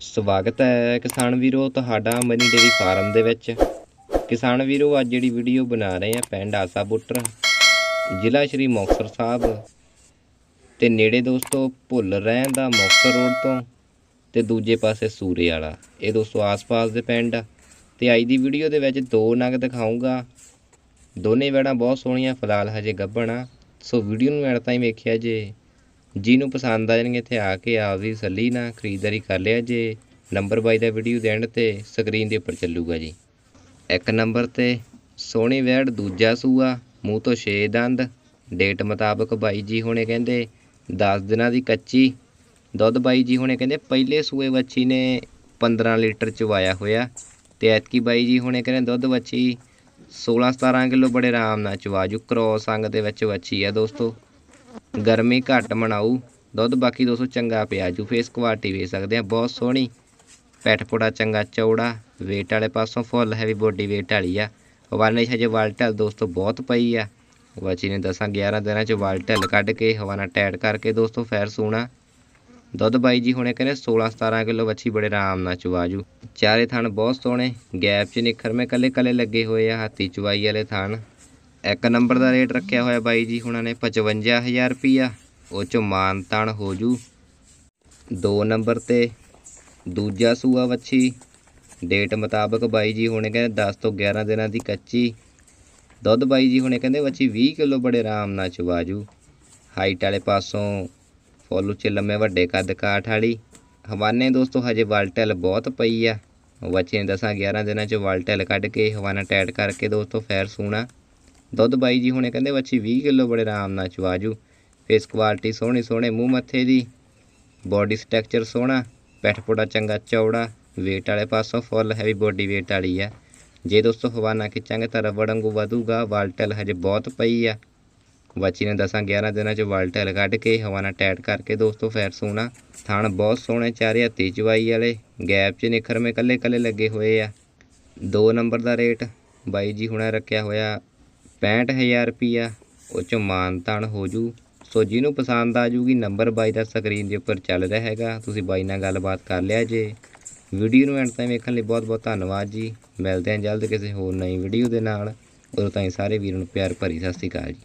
ਸਵਾਗਤ ਹੈ ਕਿਸਾਨ ਵੀਰੋ ਤੁਹਾਡਾ ਮਨੀ ਡੇਰੀ ਫਾਰਮ ਦੇ ਵਿੱਚ। ਕਿਸਾਨ ਵੀਰੋ, ਅੱਜ ਜਿਹੜੀ ਵੀਡੀਓ ਬਣਾ ਰਹੇ ਆ ਪਿੰਡ ਆਸਾ ਬੁੱਟਰ, ਜ਼ਿਲ੍ਹਾ ਸ਼੍ਰੀ ਮੁਕਤਸਰ ਸਾਹਿਬ। ਤੇ ਨੇੜੇ ਦੋਸਤੋ ਭੁੱਲ ਰਹਿਣ ਦਾ ਮੁਕਤਸਰ ਰੋਡ ਤੋਂ ਤੇ ਦੂਜੇ ਪਾਸੇ ਸੂਰੇ ਵਾਲਾ। ਇਹ ਦੋਸਤੋ ਆਸ-ਪਾਸ ਦੇ ਪਿੰਡ। ਆ ਤੇ ਅੱਜ ਦੀ ਵੀਡੀਓ ਦੇ ਵਿੱਚ ਦੋ ਨਗ ਦਿਖਾਉਂਗਾ ਦੋਨੇ ਵੈੜਾਂ ਬਹੁਤ ਸੋਹਣੀਆਂ, ਫਿਲਹਾਲ ਹਜੇ ਗੱਭਣ ਆ। ਸੋ ਵੀਡੀਓ ਨੂੰ ਐਡ ਤਾਈਂ ਵੇਖਿਆ ਜੇ। ਜਿਹਨੂੰ ਪਸੰਦ ਆ ਜਾਣਗੇ ਇੱਥੇ ਆ ਕੇ ਆਪਦੀ ਸੱਲੀ ਨਾਲ ਖਰੀਦਦਾਰੀ ਕਰ ਲਿਆ ਜੇ ਨੰਬਰ ਬਾਈ ਦਾ ਵੀਡੀਓ ਦੇ ਐਂਡ ਤੇ ਸਕਰੀਨ ਦੇ ਉੱਪਰ ਚੱਲੂਗਾ ਜੀ। ਇੱਕ ਨੰਬਰ ਤੇ ਸੋਹਣੀ ਵੈੜ ਦੂਜਾ ਸੂਆ, ਮੂੰਹ ਤੋਂ 6 ਦੰਦ। ਡੇਟ ਮੁਤਾਬਕ ਬਾਈ ਜੀ ਹੁਣੇ ਕਹਿੰਦੇ 10 ਦਿਨਾਂ ਦੀ ਕੱਚੀ। ਦੁੱਧ ਬਾਈ ਜੀ ਹੁਣੇ ਕਹਿੰਦੇ ਪਹਿਲੇ ਸੂਏ ਵੱਛੀ ਨੇ 15 ਲੀਟਰ ਚਵਾਇਆ ਹੋਇਆ। ਤੇ ਐਤਕੀ ਬਾਈ ਜੀ ਹੁਣੇ ਕਹਿੰਦੇ ਦੁੱਧ ਵੱਛੀ 16 17 ਕਿਲੋ ਬੜੇ ਆਰਾਮ ਨਾਲ ਚਵਾ ਜੂ। ਕ੍ਰੋਸ ਅੰਗ ਦੇ ਵਿੱਚ ਵੱਛੀ ਆ ਦੋਸਤੋ। ਗਰਮੀ ਘੱਟ ਮਨਾਊ। ਦੁੱਧ ਬਾਕੀ ਦੋਸਤੋ ਚੰਗਾ ਪਿਆ ਜੂ। ਫੇਸ ਕੁਆਲਿਟੀ ਵੇਖ ਸਕਦੇ ਆ। ਬਹੁਤ ਸੋਹਣੀ। ਪੈਠ ਪੁੜਾ, ਚੰਗਾ ਚੌੜਾ। weight ਵਾਲੇ ਪਾਸੋਂ ਫੁੱਲ ਹੈਵੀ ਬੋਡੀ weight ਵਾਲੀ ਆ। ਹਵਾਨੇ 'ਚ ਹਜੇ ਵਾਲਟਲ ਦੋਸਤੋ ਬਹੁਤ ਪਈ ਆ। ਵਚੀ ਨੇ 10 11 ਦਿਨਾਂ ਚ ਵਾਲਟਲ ਕੱਢ ਕੇ ਹਵਾਨਾ ਟੈਟ ਕਰਕੇ ਦੋਸਤੋ ਫੈਰ ਸੂਣਾ। ਦੁੱਧ ਬਾਈ ਜੀ ਹੁਣੇ ਕਹਿੰਦੇ 16 17 ਕਿਲੋ ਵੱਛੀ ਬੜੇ ਆਰਾਮ ਨਾਲ ਚਵਾਜੂ ਚਾਰੇ ਥਣ ਬਹੁਤ ਸੋਹਣੇ। ਗੈਪ 'ਚ ਨਿਖਰਵੇਂ ਕੱਲੇ ਕੱਲੇ ਲੱਗੇ ਹੋਏ ਆ, ਹਾਥੀ ਚਵਾਈ ਵਾਲੇ ਥਣ। ਇੱਕ ਨੰਬਰ ਦਾ ਰੇਟ ਰੱਖਿਆ ਹੋਇਆ ਬਾਈ ਜੀ, ਹੁਣਾਂ ਨੇ 55000 ਰੁਪਈਆ। ਉਹ ਚੋਂ ਮਾਨ ਤਾਨ ਹੋ ਜੂ। ਦੋ ਨੰਬਰ ਤੇ ਦੂਜਾ ਸੂਆ ਵੱਛੀ। ਡੇਟ ਮੁਤਾਬਕ ਬਾਈ ਜੀ ਹੁਣੇ ਕਹਿੰਦੇ 10 ਤੋਂ 11 ਦਿਨਾਂ ਦੀ ਕੱਚੀ। ਦੁੱਧ ਬਾਈ ਜੀ ਹੁਣੇ ਕਹਿੰਦੇ ਵੱਛੀ 20 ਕਿਲੋ ਬੜੇ ਆਰਾਮ ਨਾਲ ਚਵਾਜੂ ਹਾਈਟ ਵਾਲੇ ਪਾਸੋਂ ਫੁੱਲ ਉੱਚੇ ਲੰਮੇ, ਵੱਡੇ ਕੱਦ ਕਾਠ ਵਾਲੀ। ਹਵਾਨੇ ਦੋਸਤੋ, ਹਜੇ ਵਲਟਲ ਬਹੁਤ ਪਈ ਆ। ਬੱਚੇ ਨੇ 10 11 ਦਿਨਾਂ ਚ ਵਲਟਲ ਕੱਢ ਕੇ, ਹਵਾਨਾ ਟੈਟ ਕਰਕੇ ਦੋਸਤੋ, ਫੈਰ ਸੂਣਾ। ਦੁੱਧ ਬਾਈ ਜੀ ਹੁਣੇ ਕਹਿੰਦੇ ਬੱਚੀ 20 ਕਿਲੋ ਬੜੇ ਆਰਾਮ ਨਾਲ ਚਵਾਜੂ ਫੇਸ ਕੁਆਲਿਟੀ ਸੋਹਣੀ, ਸੋਹਣੇ ਮੂੰਹ ਮੱਥੇ ਦੀ ਬੋਡੀ ਸਟਰਕਚਰ ਸੋਹਣਾ ਪੈਠ ਪੁੜਾ ਚੰਗਾ ਚੌੜਾ, weight ਵਾਲੇ ਪਾਸੋਂ ਫੁੱਲ ਹੈਵੀ ਬੋਡੀ weight ਵਾਲੀ ਆ। ਜੇ ਦੋਸਤੋ ਹਵਾਨਾ ਖਿੱਚਾਂਗੇ ਤਾਂ ਰਬੜ ਵਾਂਗੂ ਵਧੂਗਾ ਵਾਲਟਲ ਹਜੇ ਬਹੁਤ ਪਈ ਆ। ਬੱਚੀ ਨੇ 10 11 ਦਿਨਾਂ ਚ ਵਾਲਟਲ ਕੱਢ ਕੇ ਹਵਾਨਾ ਟੈਟ ਕਰਕੇ ਦੋਸਤੋ ਫੈਰ ਸੋਣਾ। ਥਣ ਬਹੁਤ ਸੋਹਣੇ ਚਾਰੇ ਹੱਥੀ ਚਵਾਈ ਵਾਲੇ, ਗੈਪ 'ਚ ਨਿਖਰਵੇਂ ਕੱਲੇ ਕੱਲੇ ਲੱਗੇ ਹੋਏ ਆ। ਦੋ ਨੰਬਰ ਦਾ ਰੇਟ ਬਾਈ ਜੀ ਹੁਣੇ ਰੱਖਿਆ ਹੋਇਆ 65000 ਰੁਪਿਆ ਉਹ ਚੋਂ ਮਾਨ ਤਾਨ ਹੋ ਜੂ। ਸੋ ਜਿਹਨੂੰ ਪਸੰਦ ਆ ਜੂਗੀ ਨੰਬਰ ਬਾਈ ਦਾ ਸਕਰੀਨ ਦੇ ਉੱਪਰ ਚੱਲ ਰਿਹਾ ਹੈਗਾ। ਤੁਸੀਂ ਬਾਈ ਨਾਲ ਗੱਲਬਾਤ ਕਰ ਲਿਆ ਜੇ। ਵੀਡੀਓ ਨੂੰ ਐਂਡ ਤਾਈਂ ਵੇਖਣ ਲਈ ਬਹੁਤ ਬਹੁਤ ਧੰਨਵਾਦ ਜੀ। ਮਿਲਦੇ ਹਾਂ ਜਲਦ ਕਿਸੇ ਹੋਰ ਨਈ ਵੀਡੀਓ ਦੇ ਨਾਲ। ਉਦੋਂ ਤਾਈਂ ਸਾਰੇ ਵੀਰਾਂ ਨੂੰ ਪਿਆਰ ਭਰੀ ਸਤਿ ਸ਼੍ਰੀ ਅਕਾਲ ਜੀ।